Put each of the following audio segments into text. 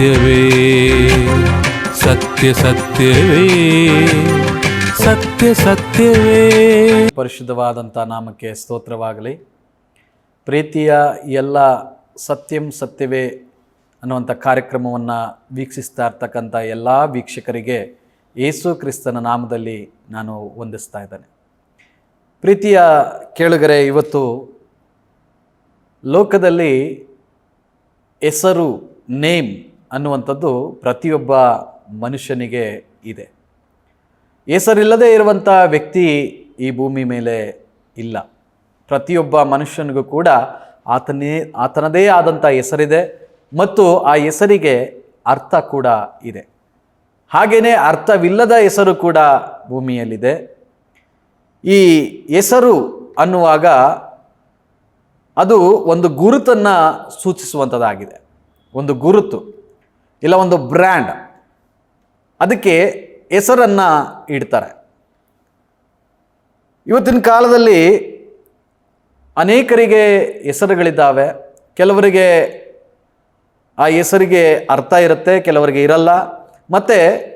ಸತ್ಯವೇ, ಸತ್ಯ ಸತ್ಯವೇ ಸತ್ಯ ಸತ್ಯವೇ. ಪರಿಶುದ್ಧವಾದಂಥ ನಾಮಕ್ಕೆ ಸ್ತೋತ್ರವಾಗಲಿ. ಪ್ರೀತಿಯ ಎಲ್ಲ ಸತ್ಯಂ ಸತ್ಯವೇ ಅನ್ನುವಂಥ ಕಾರ್ಯಕ್ರಮವನ್ನು ವೀಕ್ಷಿಸ್ತಾ ಇರ್ತಕ್ಕಂಥ ಎಲ್ಲ ವೀಕ್ಷಕರಿಗೆ ಯೇಸು ಕ್ರಿಸ್ತನ ನಾಮದಲ್ಲಿ ನಾನು ವಂದಿಸ್ತಾ ಇದ್ದೇನೆ. ಪ್ರೀತಿಯ ಕೇಳುಗರೆ, ಇವತ್ತು ಲೋಕದಲ್ಲಿ ಹೆಸರು, ನೇಮ್ ಅನ್ನುವಂಥದ್ದು ಪ್ರತಿಯೊಬ್ಬ ಮನುಷ್ಯನಿಗೆ ಇದೆ. ಹೆಸರಿಲ್ಲದೆ ಇರುವಂಥ ವ್ಯಕ್ತಿ ಈ ಭೂಮಿ ಮೇಲೆ ಇಲ್ಲ. ಪ್ರತಿಯೊಬ್ಬ ಮನುಷ್ಯನಿಗೂ ಕೂಡ ಆತನೇ, ಆತನದೇ ಆದಂಥ ಹೆಸರಿದೆ ಮತ್ತು ಆ ಹೆಸರಿಗೆ ಅರ್ಥ ಕೂಡ ಇದೆ. ಹಾಗೆಯೇ ಅರ್ಥವಿಲ್ಲದ ಹೆಸರು ಕೂಡ ಭೂಮಿಯಲ್ಲಿದೆ. ಈ ಹೆಸರು ಅನ್ನುವಾಗ ಅದು ಒಂದು ಗುರುತನ್ನು ಸೂಚಿಸುವಂಥದ್ದಾಗಿದೆ. ಒಂದು ಗುರುತು. ಇಲ್ಲ ಒಂದು ಬ್ರ್ಯಾಂಡ್ ಅದಕ್ಕೆ ಹೆಸರನ್ನು ಇಡ್ತಾರೆ. ಇವತ್ತಿನ ಕಾಲದಲ್ಲಿ ಅನೇಕರಿಗೆ ಹೆಸರುಗಳಿದ್ದಾವೆ. ಕೆಲವರಿಗೆ ಆ ಹೆಸರಿಗೆ ಅರ್ಥ ಇರುತ್ತೆ, ಕೆಲವರಿಗೆ ಇರಲ್ಲ. ಮತ್ತು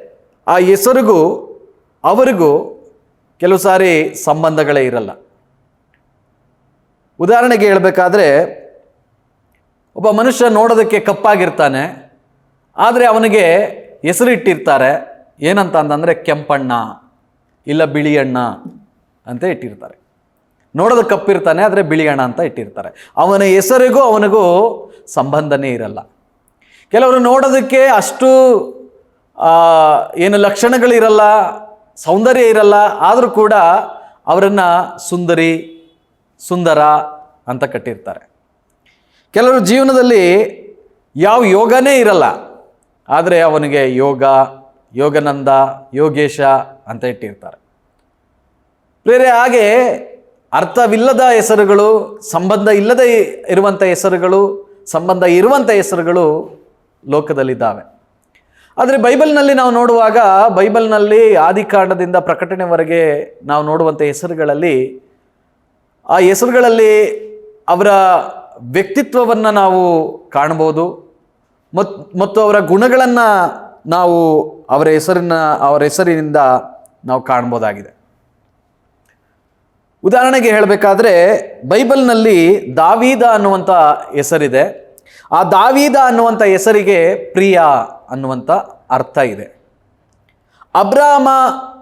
ಆ ಹೆಸರಿಗೂ ಅವರಿಗೂ ಕೆಲವು ಸಾರಿ ಸಂಬಂಧಗಳೇ ಇರಲ್ಲ. ಉದಾಹರಣೆಗೆ ಹೇಳಬೇಕಾದ್ರೆ, ಒಬ್ಬ ಮನುಷ್ಯ ನೋಡೋದಕ್ಕೆ ಕಪ್ಪಾಗಿರ್ತಾನೆ. ಆದರೆ ಅವನಿಗೆ ಹೆಸರು ಇಟ್ಟಿರ್ತಾರೆ ಏನಂತ ಅಂತಂದರೆ ಕೆಂಪಣ್ಣ ಇಲ್ಲ ಬಿಳಿಯಣ್ಣ ಅಂತ ಇಟ್ಟಿರ್ತಾರೆ. ನೋಡೋದು ಕಪ್ಪಿರ್ತಾನೆ, ಆದರೆ ಬಿಳಿಯಣ್ಣ ಅಂತ ಇಟ್ಟಿರ್ತಾರೆ. ಅವನ ಹೆಸರಿಗೂ ಅವನಿಗೂ ಸಂಬಂಧನೇ ಇರಲ್ಲ. ಕೆಲವರು ನೋಡೋದಕ್ಕೆ ಅಷ್ಟು ಏನು ಲಕ್ಷಣಗಳಿರಲ್ಲ, ಸೌಂದರ್ಯ ಇರಲ್ಲ, ಆದರೂ ಕೂಡ ಅವರನ್ನು ಸುಂದರಿ, ಸುಂದರ ಅಂತ ಕಟ್ಟಿರ್ತಾರೆ. ಕೆಲವರು ಜೀವನದಲ್ಲಿ ಯಾವ ಯೋಗನೇ ಇರಲ್ಲ. ಆದರೆ ಅವನಿಗೆ ಯೋಗ, ಯೋಗನಂದ, ಯೋಗೇಶ ಅಂತ ಇಟ್ಟಿರ್ತಾರೆ. ಬೇರೆ ಹಾಗೆ ಅರ್ಥವಿಲ್ಲದ ಹೆಸರುಗಳು, ಸಂಬಂಧ ಇಲ್ಲದೆ ಇರುವಂಥ ಹೆಸರುಗಳು, ಸಂಬಂಧ ಇರುವಂಥ ಹೆಸರುಗಳು ಲೋಕದಲ್ಲಿದ್ದಾವೆ. ಆದರೆ ಬೈಬಲ್ನಲ್ಲಿ ನಾವು ನೋಡುವಾಗ, ಬೈಬಲ್ನಲ್ಲಿ ಆದಿಕಾಂಡದಿಂದ ಪ್ರಕಟಣೆವರೆಗೆ ನಾವು ನೋಡುವಂಥ ಹೆಸರುಗಳಲ್ಲಿ, ಆ ಹೆಸರುಗಳಲ್ಲಿ ಅವರ ವ್ಯಕ್ತಿತ್ವವನ್ನು ನಾವು ಕಾಣ್ಬೋದು ಮತ್, ಮತ್ತು ಅವರ ಗುಣಗಳನ್ನು ನಾವು ಅವರ ಹೆಸರಿನ, ಅವರ ಹೆಸರಿನಿಂದ ನಾವು ಕಾಣ್ಬೋದಾಗಿದೆ. ಉದಾಹರಣೆಗೆ ಹೇಳಬೇಕಾದ್ರೆ, ಬೈಬಲ್ನಲ್ಲಿ ದಾವೀದ ಅನ್ನುವಂಥ ಹೆಸರಿದೆ. ಆ ದಾವೀದ ಅನ್ನುವಂಥ ಹೆಸರಿಗೆ ಪ್ರಿಯ ಅನ್ನುವಂಥ ಅರ್ಥ ಇದೆ. ಅಬ್ರಾಮ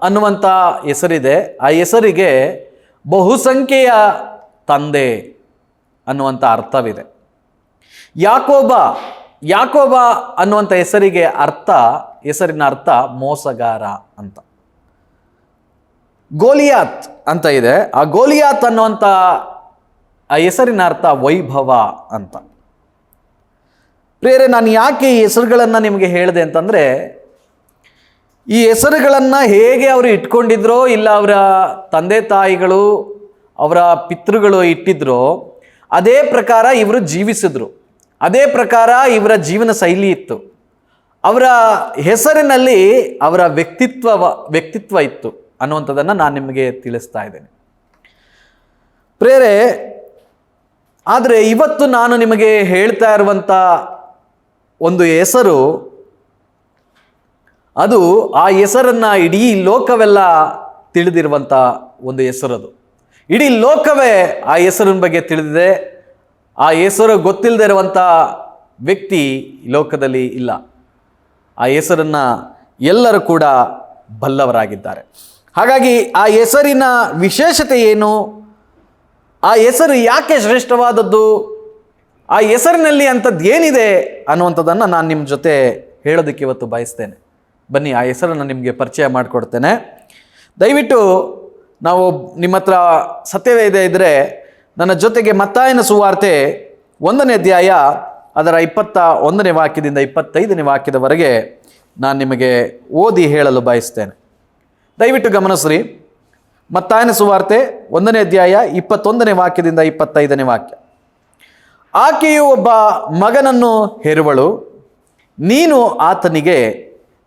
ಅನ್ನುವಂಥ ಹೆಸರಿದೆ. ಆ ಹೆಸರಿಗೆ ಬಹುಸಂಖ್ಯೆಯ ತಂದೆ ಅನ್ನುವಂಥ ಅರ್ಥವಿದೆ. ಯಾಕೋಬ ಯಾಕೋಬ ಅನ್ನುವಂಥ ಹೆಸರಿಗೆ ಅರ್ಥ, ಹೆಸರಿನ ಅರ್ಥ ಮೋಸಗಾರ ಅಂತ. ಗೋಲಿಯಾತ್ ಅಂತ ಇದೆ. ಆ ಗೋಲಿಯಾತ್ ಅನ್ನುವಂಥ ಆ ಹೆಸರಿನ ಅರ್ಥ ವೈಭವ ಅಂತ. ಪ್ರೇರೆ ನಾನು ಯಾಕೆ ಈ ಹೆಸರುಗಳನ್ನು ನಿಮಗೆ ಹೇಳಿದೆ ಅಂತಂದರೆ, ಈ ಹೆಸರುಗಳನ್ನು ಹೇಗೆ ಅವರು ಇಟ್ಕೊಂಡಿದ್ರೋ, ಇಲ್ಲ ಅವರ ತಂದೆ ತಾಯಿಗಳು, ಅವರ ಪಿತೃಗಳು ಇಟ್ಟಿದ್ರೋ, ಅದೇ ಪ್ರಕಾರ ಇವರು ಜೀವಿಸಿದ್ರು. ಅದೇ ಪ್ರಕಾರ ಇವರ ಜೀವನ ಶೈಲಿ ಇತ್ತು. ಅವರ ಹೆಸರಿನಲ್ಲಿ ಅವರ ವ್ಯಕ್ತಿತ್ವ ವ್ಯಕ್ತಿತ್ವ ಇತ್ತು ಅನ್ನುವಂಥದ್ದನ್ನು ನಾನು ನಿಮಗೆ ತಿಳಿಸ್ತಾ ಇದ್ದೇನೆ. ಪ್ರೇರೆ, ಆದರೆ ಇವತ್ತು ನಾನು ನಿಮಗೆ ಹೇಳ್ತಾ ಇರುವಂಥ ಒಂದು ಹೆಸರು, ಅದು ಆ ಹೆಸರನ್ನು ಇಡೀ ಲೋಕವೆಲ್ಲ ತಿಳಿದಿರುವಂಥ ಒಂದು ಹೆಸರದು. ಇಡೀ ಲೋಕವೇ ಆ ಹೆಸರಿನ ಬಗ್ಗೆ ತಿಳಿದಿದೆ. ಆ ಹೆಸರು ಗೊತ್ತಿಲ್ಲದೆ ಇರುವಂಥ ವ್ಯಕ್ತಿ ಲೋಕದಲ್ಲಿ ಇಲ್ಲ. ಆ ಹೆಸರನ್ನು ಎಲ್ಲರೂ ಕೂಡ ಬಲ್ಲವರಾಗಿದ್ದಾರೆ. ಹಾಗಾಗಿ ಆ ಹೆಸರಿನ ವಿಶೇಷತೆ ಏನು? ಆ ಹೆಸರು ಯಾಕೆ ಶ್ರೇಷ್ಠವಾದದ್ದು? ಆ ಹೆಸರಿನಲ್ಲಿ ಅಂಥದ್ದು ಏನಿದೆ ಅನ್ನುವಂಥದ್ದನ್ನು ನಾನು ನಿಮ್ಮ ಜೊತೆ ಹೇಳೋದಕ್ಕೆ ಇವತ್ತು ಬಯಸ್ತೇನೆ. ಬನ್ನಿ, ಆ ಹೆಸರನ್ನು ನಿಮಗೆ ಪರಿಚಯ ಮಾಡಿಕೊಡ್ತೇನೆ. ದಯವಿಟ್ಟು ನಾವು ನಿಮ್ಮ ಹತ್ರ ಇದೆ ಇದ್ದರೆ ನನ್ನ ಜೊತೆಗೆ ಮತ್ತಾಯನ ಸುವಾರ್ತೆ ಒಂದನೇ ಅಧ್ಯಾಯ, ಅದರ ಇಪ್ಪತ್ತ ಒಂದನೇ ವಾಕ್ಯದಿಂದ ಇಪ್ಪತ್ತೈದನೇ ವಾಕ್ಯದವರೆಗೆ ನಾನು ನಿಮಗೆ ಓದಿ ಹೇಳಲು ಬಯಸ್ತೇನೆ. ದಯವಿಟ್ಟು ಗಮನಿಸ್ರಿ. ಮತ್ತಾಯನ ಸುವಾರ್ತೆ ಒಂದನೇ ಅಧ್ಯಾಯ, ಇಪ್ಪತ್ತೊಂದನೇ ವಾಕ್ಯದಿಂದ ಇಪ್ಪತ್ತೈದನೇ ವಾಕ್ಯ. ಆಕೆಯು ಒಬ್ಬ ಮಗನನ್ನು ಹೆರುವಳು, ನೀನು ಆತನಿಗೆ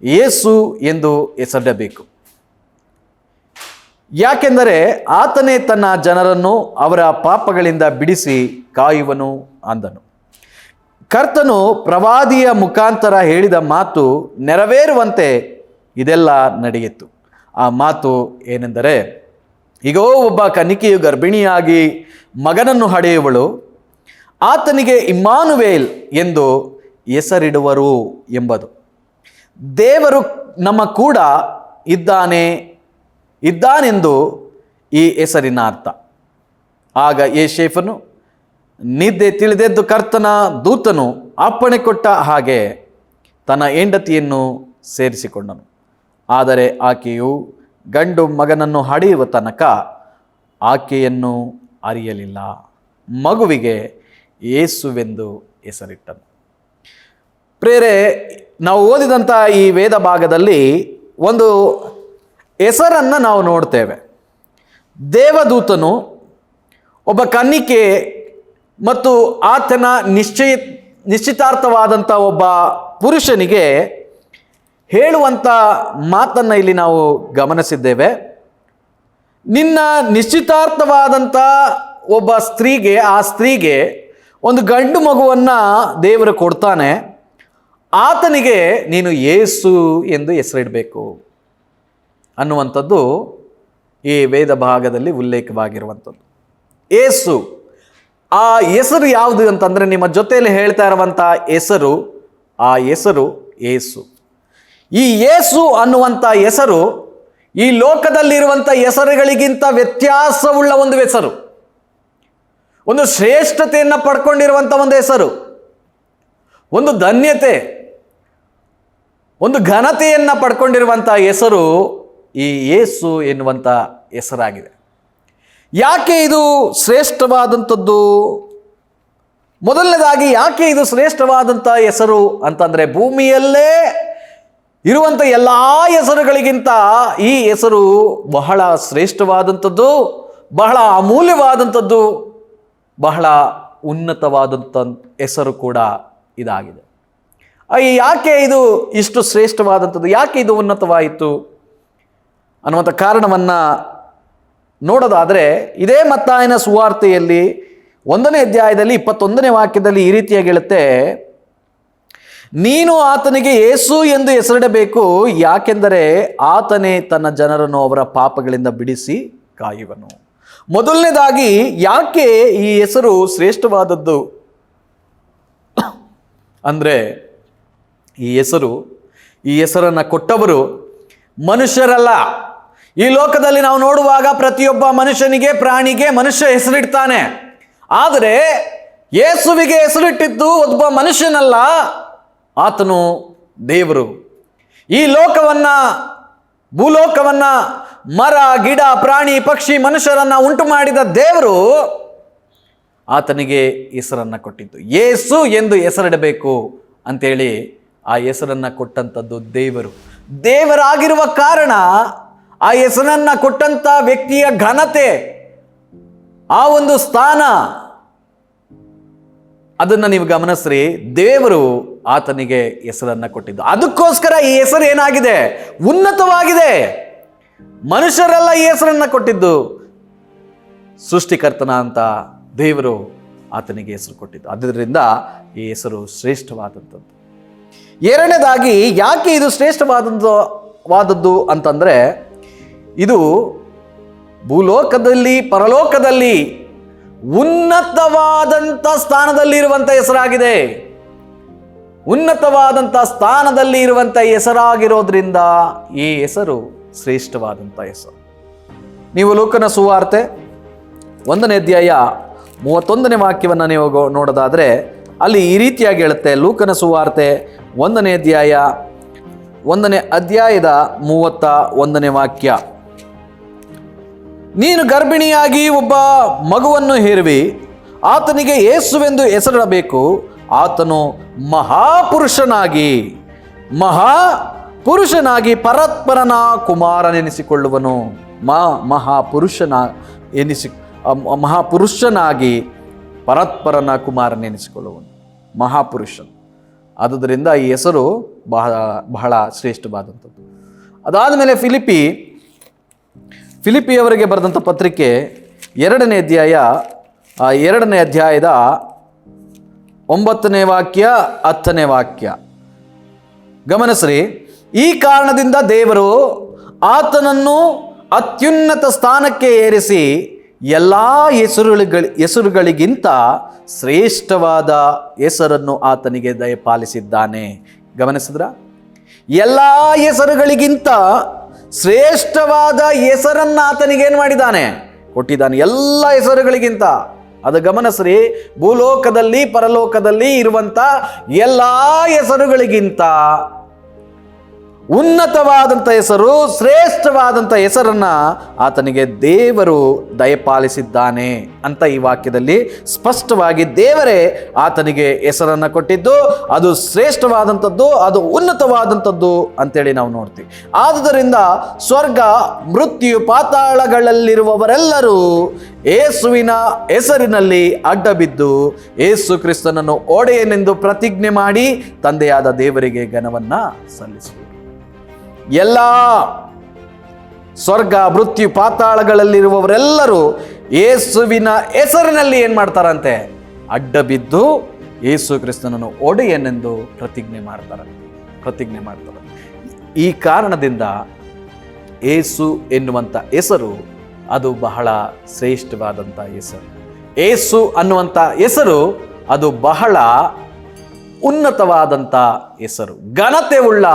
ಏಸು ಎಂದು ಹೆಸರಿಡಬೇಕು. ಯಾಕೆಂದರೆ ಆತನೇ ತನ್ನ ಜನರನ್ನು ಅವರ ಪಾಪಗಳಿಂದ ಬಿಡಿಸಿ ಕಾಯುವನು ಅಂದನು. ಕರ್ತನು ಪ್ರವಾದಿಯ ಮುಖಾಂತರ ಹೇಳಿದ ಮಾತು ನೆರವೇರುವಂತೆ ಇದೆಲ್ಲ ನಡೆಯಿತು. ಆ ಮಾತು ಏನೆಂದರೆ ಈಗೋ ಒಬ್ಬ ಕನಿಕೆಯು ಗರ್ಭಿಣಿಯಾಗಿ ಮಗನನ್ನು ಹಡೆಯುವಳು. ಆತನಿಗೆ ಇಮ್ಮಾನುವೇಲ್ ಎಂದು ಹೆಸರಿಡುವರು ಎಂಬುದು. ದೇವರು ನಮ್ಮ ಕೂಡ ಇದ್ದಾನೆ ಇದ್ದಾನೆಂದು ಈ ಹೆಸರಿನ ಅರ್ಥ. ಆಗ ಏಷೇಫನು ನಿದ್ದೆ ತಿಳಿದೆದ್ದು ಕರ್ತನ ದೂತನು ಅಪ್ಪಣೆ ಕೊಟ್ಟ ಹಾಗೆ ತನ್ನ ಹೆಂಡತಿಯನ್ನು ಸೇರಿಸಿಕೊಂಡನು. ಆದರೆ ಆಕೆಯು ಗಂಡು ಮಗನನ್ನು ಹಡೆಯುವ ತನಕ ಆಕೆಯನ್ನು ಅರಿಯಲಿಲ್ಲ. ಮಗುವಿಗೆ ಏಸುವೆಂದು ಹೆಸರಿಟ್ಟನು. ಪ್ರೇರೆ, ನಾವು ಓದಿದಂಥ ಈ ವೇದ ಭಾಗದಲ್ಲಿ ಒಂದು ಹೆಸರನ್ನು ನಾವು ನೋಡ್ತೇವೆ. ದೇವದೂತನು ಒಬ್ಬ ಕನ್ನಿಕೆ ಮತ್ತು ಆತನ ನಿಶ್ಚಯ ನಿಶ್ಚಿತಾರ್ಥವಾದಂಥ ಒಬ್ಬ ಪುರುಷನಿಗೆ ಹೇಳುವಂಥ ಮಾತನ್ನು ಇಲ್ಲಿ ನಾವು ಗಮನಿಸಿದ್ದೇವೆ. ನಿನ್ನ ನಿಶ್ಚಿತಾರ್ಥವಾದಂಥ ಒಬ್ಬ ಸ್ತ್ರೀಗೆ, ಆ ಸ್ತ್ರೀಗೆ ಒಂದು ಗಂಡು ಮಗುವನ್ನು ದೇವರು ಕೊಡ್ತಾನೆ. ಆತನಿಗೆ ನೀನು ಏಸು ಎಂದು ಹೆಸರಿಡಬೇಕು. ಅನ್ನುವಂಥದ್ದು ಈ ವೇದ ಭಾಗದಲ್ಲಿ ಉಲ್ಲೇಖವಾಗಿರುವಂಥದ್ದು. ಏಸು, ಆ ಹೆಸರು ಯಾವುದು ಅಂತಂದರೆ ನಿಮ್ಮ ಜೊತೆಯಲ್ಲಿ ಹೇಳ್ತಾ ಇರುವಂಥ ಹೆಸರು, ಆ ಹೆಸರು ಏಸು. ಈ ಏಸು ಅನ್ನುವಂಥ ಹೆಸರು ಈ ಲೋಕದಲ್ಲಿರುವಂಥ ಹೆಸರುಗಳಿಗಿಂತ ವ್ಯತ್ಯಾಸವುಳ್ಳ ಒಂದು ಹೆಸರು. ಒಂದು ಶ್ರೇಷ್ಠತೆಯನ್ನು ಪಡ್ಕೊಂಡಿರುವಂಥ ಒಂದು ಹೆಸರು. ಒಂದು ಧನ್ಯತೆ, ಒಂದು ಘನತೆಯನ್ನು ಪಡ್ಕೊಂಡಿರುವಂಥ ಹೆಸರು ಈ ಏಸು ಎನ್ನುವಂಥ ಹೆಸರಾಗಿದೆ. ಯಾಕೆ ಇದು ಶ್ರೇಷ್ಠವಾದಂಥದ್ದು? ಮೊದಲನೇದಾಗಿ ಯಾಕೆ ಇದು ಶ್ರೇಷ್ಠವಾದಂಥ ಹೆಸರು ಅಂತಂದರೆ ಭೂಮಿಯಲ್ಲೇ ಇರುವಂಥ ಎಲ್ಲ ಹೆಸರುಗಳಿಗಿಂತ ಈ ಹೆಸರು ಬಹಳ ಶ್ರೇಷ್ಠವಾದಂಥದ್ದು, ಬಹಳ ಅಮೂಲ್ಯವಾದಂಥದ್ದು, ಬಹಳ ಉನ್ನತವಾದಂಥ ಹೆಸರು ಕೂಡ ಇದಾಗಿದೆ. ಯಾಕೆ ಇದು ಇಷ್ಟು ಶ್ರೇಷ್ಠವಾದಂಥದ್ದು? ಯಾಕೆ ಇದು ಉನ್ನತವಾಯಿತು? ಅನ್ನುವಂಥ ಕಾರಣವನ್ನು ನೋಡೋದಾದರೆ, ಇದೇ ಮತ್ತಾಯನ ಸುವಾರ್ತೆಯಲ್ಲಿ ಒಂದನೇ ಅಧ್ಯಾಯದಲ್ಲಿ ಇಪ್ಪತ್ತೊಂದನೇ ವಾಕ್ಯದಲ್ಲಿ ಈ ರೀತಿಯಾಗಿ ಹೇಳುತ್ತೆ, ನೀನು ಆತನಿಗೆ ಏಸು ಎಂದು ಹೆಸರಿಡಬೇಕು, ಯಾಕೆಂದರೆ ಆತನೇ ತನ್ನ ಜನರನ್ನು ಅವರ ಪಾಪಗಳಿಂದ ಬಿಡಿಸಿ ಕಾಯುವನು. ಮೊದಲನೇದಾಗಿ, ಯಾಕೆ ಈ ಹೆಸರು ಶ್ರೇಷ್ಠವಾದದ್ದು? ಅಂದರೆ, ಈ ಹೆಸರು, ಈ ಹೆಸರನ್ನು ಕೊಟ್ಟವರು ಮನುಷ್ಯರಲ್ಲ. ಈ ಲೋಕದಲ್ಲಿ ನಾವು ನೋಡುವಾಗ ಪ್ರತಿಯೊಬ್ಬ ಮನುಷ್ಯನಿಗೆ, ಪ್ರಾಣಿಗೆ ಮನುಷ್ಯ ಹೆಸರಿಡ್ತಾನೆ. ಆದರೆ ಯೇಸುವಿಗೆ ಹೆಸರಿಟ್ಟಿದ್ದು ಒಬ್ಬ ಮನುಷ್ಯನಲ್ಲ, ಆತನು ದೇವರು. ಈ ಲೋಕವನ್ನ, ಭೂಲೋಕವನ್ನ, ಮರ, ಗಿಡ, ಪ್ರಾಣಿ, ಪಕ್ಷಿ, ಮನುಷ್ಯರನ್ನ ಉಂಟು ಮಾಡಿದ ದೇವರು ಆತನಿಗೆ ಹೆಸರನ್ನು ಕೊಟ್ಟಿದ್ದು. ಯೇಸು ಎಂದು ಹೆಸರಿಡಬೇಕು ಅಂತೇಳಿ ಆ ಹೆಸರನ್ನು ಕೊಟ್ಟಂಥದ್ದು ದೇವರು. ದೇವರಾಗಿರುವ ಕಾರಣ ಆ ಹೆಸರನ್ನು ಕೊಟ್ಟಂಥ ವ್ಯಕ್ತಿಯ ಘನತೆ, ಆ ಒಂದು ಸ್ಥಾನ, ಅದನ್ನು ನೀವು ಗಮನಿಸ್ರಿ. ದೇವರು ಆತನಿಗೆ ಹೆಸರನ್ನು ಕೊಟ್ಟಿದ್ದು. ಅದಕ್ಕೋಸ್ಕರ ಈ ಹೆಸರು ಏನಾಗಿದೆ? ಉನ್ನತವಾಗಿದೆ. ಮನುಷ್ಯರೆಲ್ಲ ಈ ಹೆಸರನ್ನು ಕೊಟ್ಟಿದ್ದು. ಸೃಷ್ಟಿಕರ್ತನ ಅಂತ ದೇವರು ಆತನಿಗೆ ಹೆಸರು ಕೊಟ್ಟಿದ್ದು. ಅದರಿಂದ ಈ ಹೆಸರು ಶ್ರೇಷ್ಠವಾದಂಥದ್ದು. ಎರಡನೇದಾಗಿ ಯಾಕೆ ಇದು ಶ್ರೇಷ್ಠವಾದದ್ದು, ವಾದದ್ದು ಅಂತಂದರೆ ಇದು ಭೂಲೋಕದಲ್ಲಿ, ಪರಲೋಕದಲ್ಲಿ ಉನ್ನತವಾದಂಥ ಸ್ಥಾನದಲ್ಲಿರುವಂಥ ಹೆಸರಾಗಿದೆ. ಉನ್ನತವಾದಂಥ ಸ್ಥಾನದಲ್ಲಿ ಇರುವಂಥ ಹೆಸರಾಗಿರೋದ್ರಿಂದ ಈ ಹೆಸರು ಶ್ರೇಷ್ಠವಾದಂಥ ಹೆಸರು. ನೀವು ಲೋಕನ ಸುವಾರ್ತೆ, ಒಂದನೇ ಅಧ್ಯಾಯ ಮೂವತ್ತೊಂದನೇ ವಾಕ್ಯವನ್ನು ನೀವು ನೋಡೋದಾದರೆ ಅಲ್ಲಿ ಈ ರೀತಿಯಾಗಿ ಹೇಳುತ್ತೆ, ಲೂಕನ ಸುವಾರ್ತೆ, ಒಂದನೇ ಅಧ್ಯಾಯ, ಒಂದನೇ ಅಧ್ಯಾಯದ ಮೂವತ್ತ ಒಂದನೇ ವಾಕ್ಯ. ನೀನು ಗರ್ಭಿಣಿಯಾಗಿ ಒಬ್ಬ ಮಗುವನ್ನು ಹೇರುವಿ, ಆತನಿಗೆ ಏಸುವೆಂದು ಹೆಸರಿಡಬೇಕು. ಆತನು ಮಹಾಪುರುಷನಾಗಿ ಮಹಾ ಪುರುಷನಾಗಿ ಪರತ್ಪರನ ಕುಮಾರನೆನಿಸಿಕೊಳ್ಳುವನು. ಮಾ, ಮಹಾಪುರುಷನ, ಎನಿಸಿ ಮಹಾಪುರುಷನಾಗಿ ಪರತ್ಪರನ ಕುಮಾರನೆನಿಸಿಕೊಳ್ಳುವನು. ಮಹಾಪುರುಷನ್. ಆದುದರಿಂದ ಈ ಹೆಸರು ಬಹಳ ಬಹಳ ಶ್ರೇಷ್ಠವಾದಂಥದ್ದು. ಅದಾದ ಮೇಲೆ ಫಿಲಿಪಿ ಫಿಲಿಪಿಯವರಿಗೆ ಬರೆದಂಥ ಪತ್ರಿಕೆ ಎರಡನೇ ಅಧ್ಯಾಯ ಎರಡನೇ ಅಧ್ಯಾಯದ ಒಂಬತ್ತನೇ ವಾಕ್ಯ, ಹತ್ತನೇ ವಾಕ್ಯ. ಗಮನಿಸ್ರಿ, ಈ ಕಾರಣದಿಂದ ದೇವರು ಆತನನ್ನು ಅತ್ಯುನ್ನತ ಸ್ಥಾನಕ್ಕೆ ಏರಿಸಿ ಎಲ್ಲ ಹೆಸರುಗಳ ಹೆಸರುಗಳಿಗಿಂತ ಶ್ರೇಷ್ಠವಾದ ಹೆಸರನ್ನು ಆತನಿಗೆ ದಯಪಾಲಿಸಿದ್ದಾನೆ. ಗಮನಿಸಿದ್ರ? ಎಲ್ಲ ಹೆಸರುಗಳಿಗಿಂತ ಶ್ರೇಷ್ಠವಾದ ಹೆಸರನ್ನು ಆತನಿಗೆ ಏನು ಮಾಡಿದ್ದಾನೆ? ಕೊಟ್ಟಿದ್ದಾನೆ ಎಲ್ಲ ಹೆಸರುಗಳಿಗಿಂತ. ಅದು ಗಮನಿಸ್ರಿ ಭೂಲೋಕದಲ್ಲಿ, ಪರಲೋಕದಲ್ಲಿ ಇರುವಂತ ಎಲ್ಲ ಹೆಸರುಗಳಿಗಿಂತ ಉನ್ನತವಾದಂಥ ಹೆಸರು, ಶ್ರೇಷ್ಠವಾದಂಥ ಹೆಸರನ್ನು ಆತನಿಗೆ ದೇವರು ದಯಪಾಲಿಸಿದ್ದಾನೆ ಅಂತ ಈ ವಾಕ್ಯದಲ್ಲಿ ಸ್ಪಷ್ಟವಾಗಿ ದೇವರೇ ಆತನಿಗೆ ಹೆಸರನ್ನು ಕೊಟ್ಟಿದ್ದು, ಅದು ಶ್ರೇಷ್ಠವಾದಂಥದ್ದು, ಅದು ಉನ್ನತವಾದಂಥದ್ದು ಅಂತೇಳಿ ನಾವು ನೋಡ್ತೀವಿ. ಆದುದರಿಂದ ಸ್ವರ್ಗ, ಮೃತ್ಯು, ಪಾತಾಳಗಳಲ್ಲಿರುವವರೆಲ್ಲರೂ ಏಸುವಿನ ಹೆಸರಿನಲ್ಲಿ ಅಡ್ಡಬಿದ್ದು, ಏಸು ಕ್ರಿಸ್ತನನ್ನು ಒಡೆಯನೆಂದು ಪ್ರತಿಜ್ಞೆ ಮಾಡಿ ತಂದೆಯಾದ ದೇವರಿಗೆ ಘನವನ್ನು ಸಲ್ಲಿಸುವರು ಎಲ್ಲ ಸ್ವರ್ಗ, ಮೃತ್ಯು, ಪಾತಾಳಗಳಲ್ಲಿರುವವರೆಲ್ಲರೂ ಯೇಸುವಿನ ಹೆಸರಿನಲ್ಲಿ ಏನು ಮಾಡ್ತಾರಂತೆ? ಅಡ್ಡ ಬಿದ್ದು ಯೇಸು ಕ್ರಿಸ್ತನನ್ನು ಒಡೆಯನೆಂದು ಪ್ರತಿಜ್ಞೆ ಮಾಡ್ತಾರಂತೆ ಪ್ರತಿಜ್ಞೆ ಮಾಡ್ತಾರೆ. ಈ ಕಾರಣದಿಂದ ಏಸು ಎನ್ನುವಂಥ ಹೆಸರು ಅದು ಬಹಳ ಶ್ರೇಷ್ಠವಾದಂಥ ಹೆಸರು. ಏಸು ಅನ್ನುವಂಥ ಹೆಸರು ಅದು ಬಹಳ ಉನ್ನತವಾದಂಥ ಹೆಸರು. ಘನತೆ ಉಳ್ಳ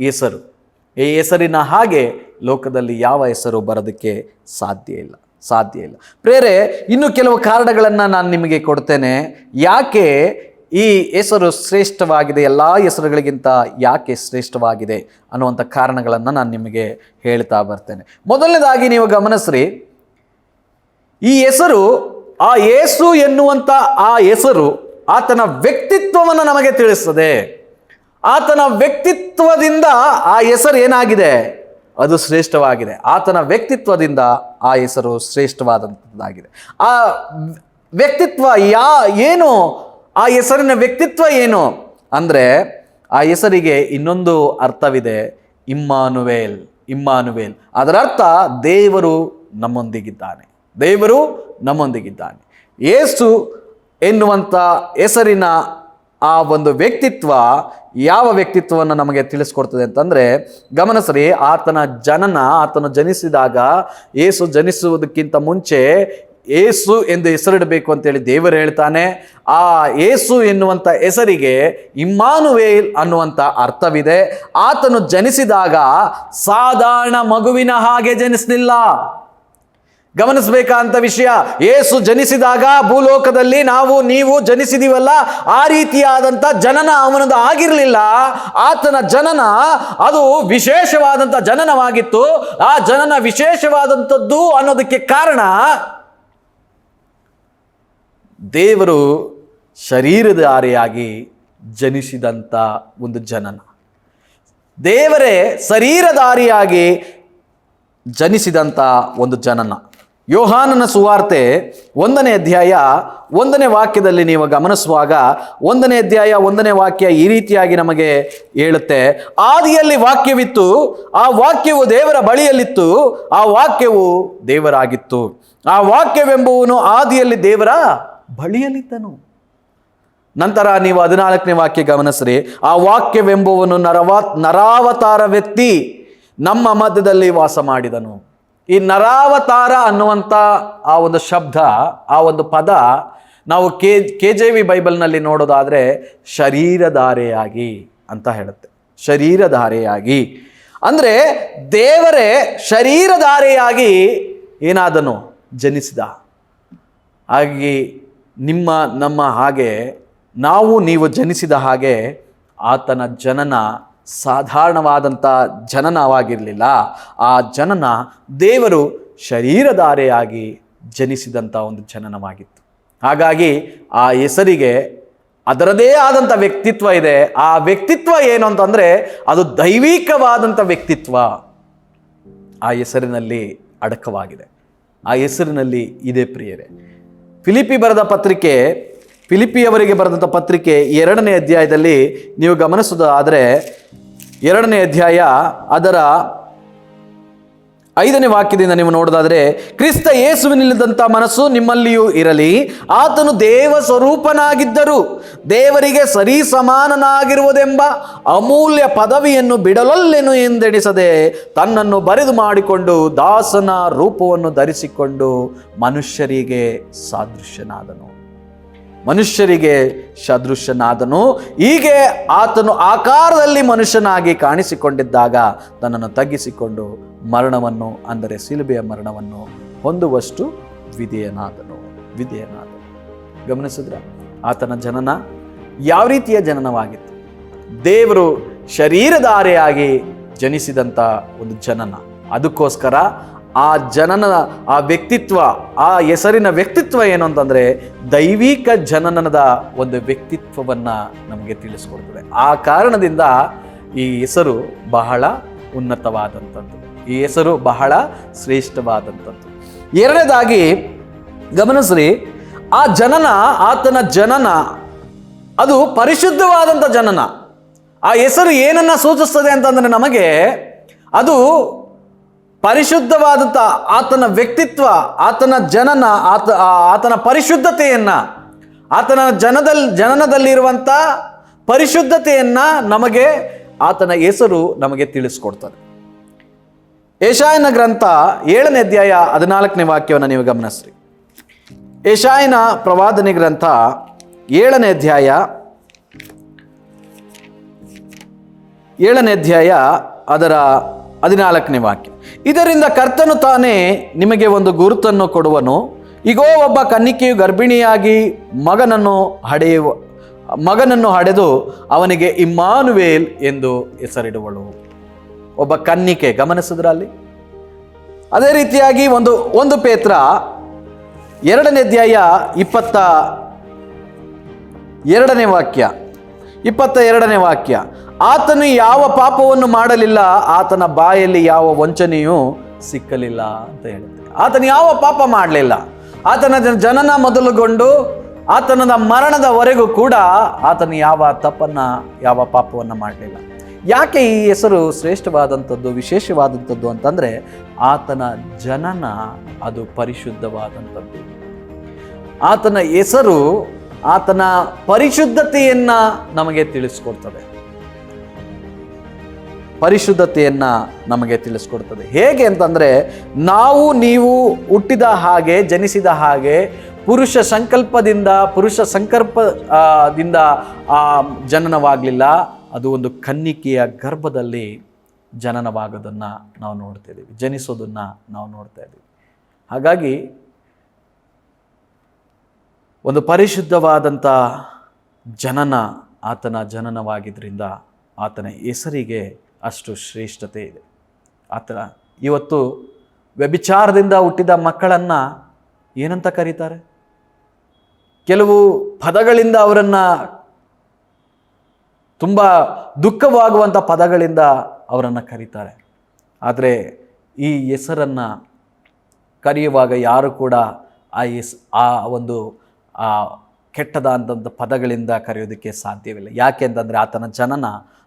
ಹೆಸರು. ಈ ಹೆಸರಿನ ಹಾಗೆ ಲೋಕದಲ್ಲಿ ಯಾವ ಹೆಸರು ಬರೋದಕ್ಕೆ ಸಾಧ್ಯ ಇಲ್ಲ ಸಾಧ್ಯ ಇಲ್ಲ. ಪ್ರೇರೆ, ಇನ್ನು ಕೆಲವು ಕಾರಣಗಳನ್ನು ನಾನು ನಿಮಗೆ ಕೊಡ್ತೇನೆ. ಯಾಕೆ ಈ ಹೆಸರು ಶ್ರೇಷ್ಠವಾಗಿದೆ, ಎಲ್ಲ ಹೆಸರುಗಳಿಗಿಂತ ಯಾಕೆ ಶ್ರೇಷ್ಠವಾಗಿದೆ ಅನ್ನುವಂಥ ಕಾರಣಗಳನ್ನು ನಾನು ನಿಮಗೆ ಹೇಳ್ತಾ ಬರ್ತೇನೆ. ಮೊದಲನೇದಾಗಿ ನೀವು ಗಮನಿಸ್ರಿ. ಈ ಹೆಸರು, ಆ ಏಸು ಎನ್ನುವಂಥ ಆ ಹೆಸರು ಆತನ ವ್ಯಕ್ತಿತ್ವವನ್ನು ನಮಗೆ ತಿಳಿಸ್ತದೆ. ಆತನ ವ್ಯಕ್ತಿತ್ವದಿಂದ ಆ ಹೆಸರು ಏನಾಗಿದೆ? ಅದು ಶ್ರೇಷ್ಠವಾಗಿದೆ. ಆತನ ವ್ಯಕ್ತಿತ್ವದಿಂದ ಆ ಹೆಸರು ಶ್ರೇಷ್ಠವಾದಂಥದ್ದಾಗಿದೆ ಆ ವ್ಯಕ್ತಿತ್ವ ಯಾ, ಏನು? ಆ ಹೆಸರಿನ ವ್ಯಕ್ತಿತ್ವ ಏನು? ಅಂದರೆ ಆ ಹೆಸರಿಗೆ ಇನ್ನೊಂದು ಅರ್ಥವಿದೆ, ಇಮ್ಮಾನುವೇಲ್ ಇಮ್ಮಾನುವೇಲ್. ಅದರ ಅರ್ಥ ದೇವರು ನಮ್ಮೊಂದಿಗಿದ್ದಾನೆ. ದೇವರು ನಮ್ಮೊಂದಿಗಿದ್ದಾನೆ. ಏಸು ಎನ್ನುವಂಥ ಹೆಸರಿನ ಆ ಒಂದು ವ್ಯಕ್ತಿತ್ವ ಯಾವ ವ್ಯಕ್ತಿತ್ವವನ್ನು ನಮಗೆ ತಿಳಿಸ್ಕೊಡ್ತದೆ ಅಂತಂದರೆ ಗಮನಿಸ್ರಿ ಆತನ ಜನನ, ಆತನು ಜನಿಸಿದಾಗ, ಏಸು ಜನಿಸುವುದಕ್ಕಿಂತ ಮುಂಚೆ ಏಸು ಎಂದು ಹೆಸರಿಡಬೇಕು ಅಂತೇಳಿ ದೇವರು ಹೇಳ್ತಾನೆ. ಆ ಏಸು ಎನ್ನುವಂಥ ಹೆಸರಿಗೆ ಇಮ್ಮಾನುವೇಲ್ ಅನ್ನುವಂಥ ಅರ್ಥವಿದೆ. ಆತನು ಜನಿಸಿದಾಗ ಸಾಧಾರಣ ಮಗುವಿನ ಹಾಗೆ ಜನಿಸಲಿಲ್ಲ. ಗಮನಿಸಬೇಕಂತ ವಿಷಯ, ಏಸು ಜನಿಸಿದಾಗ ಭೂಲೋಕದಲ್ಲಿ ನಾವು, ನೀವು ಜನಿಸಿದೀವಲ್ಲ, ಆ ರೀತಿಯಾದಂಥ ಜನನ ಅವನದು ಆಗಿರಲಿಲ್ಲ. ಆತನ ಜನನ ಅದು ವಿಶೇಷವಾದಂಥ ಜನನವಾಗಿತ್ತು. ಆ ಜನನ ವಿಶೇಷವಾದಂಥದ್ದು ಅನ್ನೋದಕ್ಕೆ ಕಾರಣ, ದೇವರು ಶರೀರಧಾರಿಯಾಗಿ ಜನಿಸಿದಂಥ ಒಂದು ಜನನ. ದೇವರೇ ಶರೀರಧಾರಿಯಾಗಿ ಜನಿಸಿದಂಥ ಒಂದು ಜನನ. ಯೋಹಾನನ ಸುವಾರ್ತೆ ಒಂದನೇ ಅಧ್ಯಾಯ ಒಂದನೇ ವಾಕ್ಯದಲ್ಲಿ ನೀವು ಗಮನಿಸುವಾಗ ಒಂದನೇ ಅಧ್ಯಾಯ ಒಂದನೇ ವಾಕ್ಯ ಈ ರೀತಿಯಾಗಿ ನಮಗೆ ಹೇಳುತ್ತೆ. ಆದಿಯಲ್ಲಿ ವಾಕ್ಯವಿತ್ತು, ಆ ವಾಕ್ಯವು ದೇವರ ಬಳಿಯಲ್ಲಿತ್ತು, ಆ ವಾಕ್ಯವು ದೇವರಾಗಿತ್ತು. ಆ ವಾಕ್ಯವೆಂಬುವನು ಆದಿಯಲ್ಲಿ ದೇವರ ಬಳಿಯಲ್ಲಿದ್ದನು. ನಂತರ ನೀವು ಹದಿನಾಲ್ಕನೇ ವಾಕ್ಯ ಗಮನಿಸ್ರಿ. ಆ ವಾಕ್ಯವೆಂಬುವನು ನರವಾ ನರಾವತಾರ ವ್ಯಕ್ತಿ ನಮ್ಮ ಮಧ್ಯದಲ್ಲಿ ವಾಸ ಮಾಡಿದನು. ಈ ನರಾವತಾರ ಅನ್ನುವಂಥ ಆ ಒಂದು ಶಬ್ದ, ಆ ಒಂದು ಪದ ನಾವು ಕೆ ಕೆ ಜೆ ವಿ ಬೈಬಲ್ನಲ್ಲಿ ನೋಡೋದಾದರೆ ಶರೀರಧಾರೆಯಾಗಿ ಅಂತ ಹೇಳುತ್ತೆ. ಶರೀರಧಾರೆಯಾಗಿ. ಅಂದರೆ ದೇವರೇ ಶರೀರಧಾರೆಯಾಗಿ ಏನಾದನು? ಜನಿಸಿದ. ಹಾಗಾಗಿ ನಿಮ್ಮ, ನಮ್ಮ ಹಾಗೆ ನಾವು ನೀವು ಜನಿಸಿದ ಹಾಗೆ ಆತನ ಜನನ ಸಾಧಾರಣವಾದಂಥ ಜನನವಾಗಿರಲಿಲ್ಲ ಆ ಜನನ ದೇವರು ಶರೀರಧಾರೆಯಾಗಿ ಜನಿಸಿದಂಥ ಒಂದು ಜನನವಾಗಿತ್ತು. ಹಾಗಾಗಿ ಆ ಹೆಸರಿಗೆ ಅದರದೇ ಆದಂಥ ವ್ಯಕ್ತಿತ್ವ ಇದೆ. ಆ ವ್ಯಕ್ತಿತ್ವ ಏನು ಅಂತಂದರೆ ಅದು ದೈವಿಕವಾದಂಥ ವ್ಯಕ್ತಿತ್ವ. ಆ ಹೆಸರಿನಲ್ಲಿ ಅಡಕವಾಗಿದೆ. ಆ ಹೆಸರಿನಲ್ಲಿ ಇದೆ ಪ್ರಿಯರೇ. ಫಿಲಿಪಿ ಬರೆದ ಪತ್ರಿಕೆ, ಫಿಲಿಪಿಯವರಿಗೆ ಬರೆದಂಥ ಪತ್ರಿಕೆ ಎರಡನೇ ಅಧ್ಯಾಯದಲ್ಲಿ ನೀವು ಗಮನಿಸೋದಾದರೆ ಎರಡನೇ ಅಧ್ಯಾಯ ಅದರ ಐದನೇ ವಾಕ್ಯದಿಂದ ನೀವು ನೋಡೋದಾದರೆ, ಕ್ರಿಸ್ತ ಯೇಸುವಿನಿಲ್ಲದಂಥ ಮನಸ್ಸು ನಿಮ್ಮಲ್ಲಿಯೂ ಇರಲಿ, ಆತನು ದೇವ ಸ್ವರೂಪನಾಗಿದ್ದರು ದೇವರಿಗೆ ಸರಿ ಸಮಾನನಾಗಿರುವುದೆಂಬ ಅಮೂಲ್ಯ ಪದವಿಯನ್ನು ಬಿಡಲೊಲ್ಲೆನು ಎಂದೆಣಿಸದೆ ತನ್ನನ್ನು ಬರೆದು ಮಾಡಿಕೊಂಡು ದಾಸನ ರೂಪವನ್ನು ಧರಿಸಿಕೊಂಡು ಮನುಷ್ಯರಿಗೆ ಸಾದೃಶ್ಯನಾದನು. ಮನುಷ್ಯರಿಗೆ ಸದೃಶ್ಯನಾದನು ಹೀಗೆ ಆತನು ಆಕಾರದಲ್ಲಿ ಮನುಷ್ಯನಾಗಿ ಕಾಣಿಸಿಕೊಂಡಿದ್ದಾಗ ತನ್ನನ್ನು ತಗ್ಗಿಸಿಕೊಂಡು ಮರಣವನ್ನು, ಅಂದರೆ ಸಿಲುಬೆಯ ಮರಣವನ್ನು ಹೊಂದುವಷ್ಟು ವಿಧೇಯನಾದನು ವಿಧೇಯನಾದನು. ಗಮನಿಸಿದ್ರ? ಆತನ ಜನನ ಯಾವ ರೀತಿಯ ಜನನವಾಗಿತ್ತು? ದೇವರು ಶರೀರಧಾರೆಯಾಗಿ ಜನಿಸಿದಂಥ ಒಂದು ಜನನ. ಅದಕ್ಕೋಸ್ಕರ ಆ ಜನನ, ಆ ವ್ಯಕ್ತಿತ್ವ, ಆ ಹೆಸರಿನ ವ್ಯಕ್ತಿತ್ವ ಏನು ಅಂತಂದರೆ ದೈವಿಕ ಜನನದ ಒಂದು ವ್ಯಕ್ತಿತ್ವವನ್ನು ನಮಗೆ ತಿಳಿಸ್ಕೊಡ್ತದೆ. ಆ ಕಾರಣದಿಂದ ಈ ಹೆಸರು ಬಹಳ ಉನ್ನತವಾದಂಥದ್ದು. ಈ ಹೆಸರು ಬಹಳ ಶ್ರೇಷ್ಠವಾದಂಥದ್ದು. ಎರಡನೇದಾಗಿ ಗಮನಿಸ್ರಿ, ಆ ಜನನ, ಆತನ ಜನನ, ಅದು ಪರಿಶುದ್ಧವಾದಂಥ ಜನನ. ಆ ಹೆಸರು ಏನನ್ನ ಸೂಚಿಸ್ತದೆ ಅಂತಂದರೆ ನಮಗೆ ಅದು ಪರಿಶುದ್ಧವಾದಂಥ ಆತನ ವ್ಯಕ್ತಿತ್ವ, ಆತನ ಜನನ, ಆತ ಆತನ ಪರಿಶುದ್ಧತೆಯನ್ನ, ಆತನ ಜನದಲ್ಲಿ ಜನನದಲ್ಲಿರುವಂಥ ಪರಿಶುದ್ಧತೆಯನ್ನ ನಮಗೆ ಆತನ ಹೆಸರು ನಮಗೆ ತಿಳಿಸ್ಕೊಡ್ತದೆ. ಏಷಾಯನ ಗ್ರಂಥ ಏಳನೇ ಅಧ್ಯಾಯ ಹದಿನಾಲ್ಕನೇ ವಾಕ್ಯವನ್ನು ನೀವು ಗಮನಿಸ್ರಿ. ಏಷಾಯನ ಪ್ರವಾದನೆ ಗ್ರಂಥ ಏಳನೇ ಅಧ್ಯಾಯ ಏಳನೇ ಅಧ್ಯಾಯ ಅದರ ಹದಿನಾಲ್ಕನೇ ವಾಕ್ಯ. ಇದರಿಂದ ಕರ್ತನು ತಾನೇ ನಿಮಗೆ ಒಂದು ಗುರುತನ್ನು ಕೊಡುವನು. ಈಗೋ ಒಬ್ಬ ಕನ್ನಿಕೆಯು ಗರ್ಭಿಣಿಯಾಗಿ ಮಗನನ್ನು ಹಡೆಯುವ, ಮಗನನ್ನು ಹಡೆದು ಅವನಿಗೆ ಇಮ್ಮಾನುವೇಲ್ ಎಂದು ಹೆಸರಿಡುವಳು. ಒಬ್ಬ ಕನ್ನಿಕೆ, ಗಮನಿಸಿದ್ರ ಅಲ್ಲಿ? ಅದೇ ರೀತಿಯಾಗಿ ಒಂದು ಒಂದು ಪೇತ್ರ ಎರಡನೇ ಅಧ್ಯಾಯ ಇಪ್ಪತ್ತ ಎರಡನೇ ವಾಕ್ಯ, ಇಪ್ಪತ್ತ ಎರಡನೇ ವಾಕ್ಯ. ಆತನು ಯಾವ ಪಾಪವನ್ನು ಮಾಡಲಿಲ್ಲ, ಆತನ ಬಾಯಲ್ಲಿ ಯಾವ ವಂಚನೆಯೂ ಸಿಕ್ಕಲಿಲ್ಲ ಅಂತ ಹೇಳುತ್ತೆ. ಆತನು ಯಾವ ಪಾಪ ಮಾಡಲಿಲ್ಲ, ಆತನ ಜನನ ಮೊದಲುಗೊಂಡು ಆತನದ ಮರಣದವರೆಗೂ ಕೂಡ ಆತನ ಯಾವ ತಪ್ಪನ್ನ ಯಾವ ಪಾಪವನ್ನು ಮಾಡಲಿಲ್ಲ. ಯಾಕೆ ಈ ಹೆಸರು ಶ್ರೇಷ್ಠವಾದಂಥದ್ದು, ವಿಶೇಷವಾದಂಥದ್ದು ಅಂತಂದರೆ ಆತನ ಜನನ ಅದು ಪರಿಶುದ್ಧವಾದಂಥದ್ದು. ಆತನ ಹೆಸರು ಆತನ ಪರಿಶುದ್ಧತೆಯನ್ನು ನಮಗೆ ತಿಳಿಸ್ಕೊಡ್ತದೆ. ಪರಿಶುದ್ಧತೆಯನ್ನ ನಮಗೆ ತಿಳಿಸ್ಕೊಡ್ತದೆ. ಹೇಗೆ ಅಂತಂದರೆ, ನಾವು ನೀವು ಹುಟ್ಟಿದ ಹಾಗೆ, ಜನಿಸಿದ ಹಾಗೆ, ಪುರುಷ ಸಂಕಲ್ಪದಿಂದ ಪುರುಷ ಸಂಕಲ್ಪದಿಂದ ಜನನವಾಗಲಿಲ್ಲ. ಅದು ಒಂದು ಕನ್ನಿಕೆಯ ಗರ್ಭದಲ್ಲಿ ಜನನವಾಗೋದನ್ನು ನಾವು ನೋಡ್ತಾ ಇದ್ದೀವಿ. ಜನಿಸೋದನ್ನು ನಾವು ನೋಡ್ತಾ ಇದ್ದೀವಿ. ಹಾಗಾಗಿ, ಒಂದು ಪರಿಶುದ್ಧವಾದಂಥ ಜನನ, ಆತನ ಜನನವಾಗಿದ್ದರಿಂದ ಆತನ ಹೆಸರಿಗೆ ಅಷ್ಟು ಶ್ರೇಷ್ಠತೆ ಇದೆ. ಆತನ ಇವತ್ತು ವ್ಯಭಿಚಾರದಿಂದ ಹುಟ್ಟಿದ ಮಕ್ಕಳನ್ನು ಏನಂತ ಕರೀತಾರೆ? ಕೆಲವು ಪದಗಳಿಂದ ಅವರನ್ನು ತುಂಬ ದುಃಖವಾಗುವಂಥ ಪದಗಳಿಂದ ಅವರನ್ನು ಕರೀತಾರೆ. ಆದರೆ ಈ ಹೆಸರನ್ನು ಕರೆಯುವಾಗ ಯಾರು ಕೂಡ ಆ ಎಸ್ ಆ ಒಂದು, ಆ ಕೆಟ್ಟದಾದಂಥ ಪದಗಳಿಂದ ಕರೆಯೋದಕ್ಕೆ ಸಾಧ್ಯವಿಲ್ಲ. ಯಾಕೆ ಅಂತಂದರೆ ಆತನ ಜನನ